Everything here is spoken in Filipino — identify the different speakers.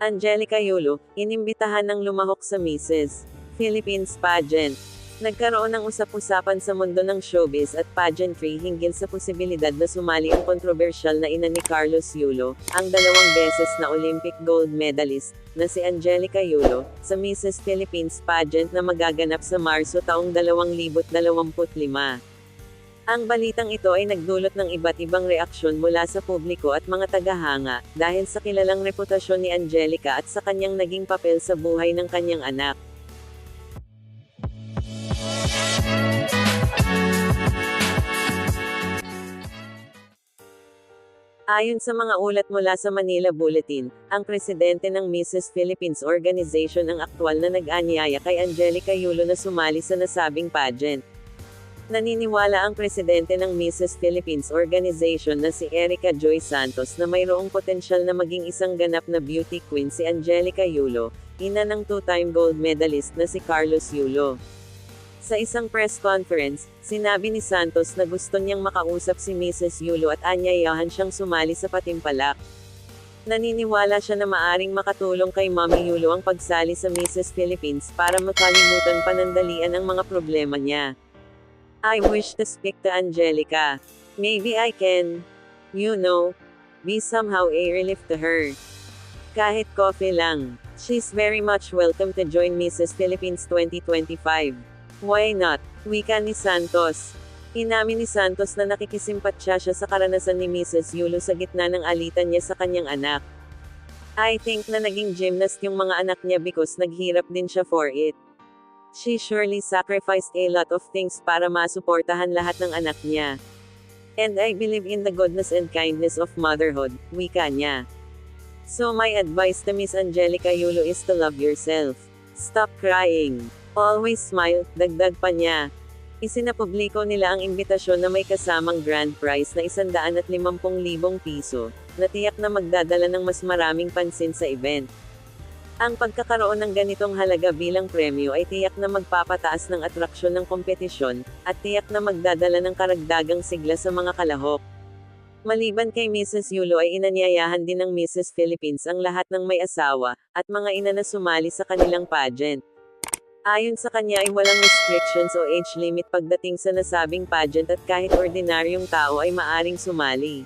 Speaker 1: Angelica Yulo, inimbitahan ng lumahok sa Mrs. Philippines pageant. Nagkaroon ng usap-usapan sa mundo ng showbiz at pageantry hinggil sa posibilidad na sumali ang kontrobersyal na ina ni Carlos Yulo, ang dalawang beses na Olympic gold medalist, na si Angelica Yulo, sa Mrs. Philippines pageant na magaganap sa Marso taong 2025. Ang balitang ito ay nagdulot ng iba't ibang reaksyon mula sa publiko at mga tagahanga, dahil sa kilalang reputasyon ni Angelica at sa kanyang naging papel sa buhay ng kanyang anak. Ayon sa mga ulat mula sa Manila Bulletin, ang presidente ng Mrs. Philippines Organization ang aktwal na nag-anyaya kay Angelica Yulo na sumali sa nasabing pageant. Naniniwala ang presidente ng Mrs. Philippines Organization na si Erica Joy Santos na mayroong potensyal na maging isang ganap na beauty queen si Angelica Yulo, ina ng two-time gold medalist na si Carlos Yulo. Sa isang press conference, sinabi ni Santos na gusto niyang makausap si Mrs. Yulo at anyayahan siyang sumali sa patimpalak. Naniniwala siya na maaring makatulong kay Mommy Yulo ang pagsali sa Mrs. Philippines para makalimutan panandalian ang mga problema niya. I wish to speak to Angelica. Maybe I can, you know, be somehow a relief to her. Kahit coffee lang. She's very much welcome to join Mrs. Philippines 2025. Why not? Wika ni Santos. Inamin ni Santos na nakikisimpatya siya sa karanasan ni Mrs. Yulo sa gitna ng alitan niya sa kanyang anak. I think na naging gymnast yung mga anak niya because naghirap din siya for it. She surely sacrificed a lot of things para masuportahan lahat ng anak niya. And I believe in the goodness and kindness of motherhood, wika niya. So my advice to Miss Angelica Yulo is to love yourself. Stop crying. Always smile, dagdag pa niya. Isinapubliko nila ang imbitasyon na may kasamang grand prize na 150,000 piso, na tiyak na magdadala ng mas maraming pansin sa event. Ang pagkakaroon ng ganitong halaga bilang premyo ay tiyak na magpapataas ng atraksyon ng kompetisyon, at tiyak na magdadala ng karagdagang sigla sa mga kalahok. Maliban kay Mrs. Yulo ay inanyayahan din ng Mrs. Philippines ang lahat ng may asawa, at mga ina na sumali sa kanilang pageant. Ayon sa kanya ay walang restrictions o age limit pagdating sa nasabing pageant at kahit ordinaryong tao ay maaring sumali.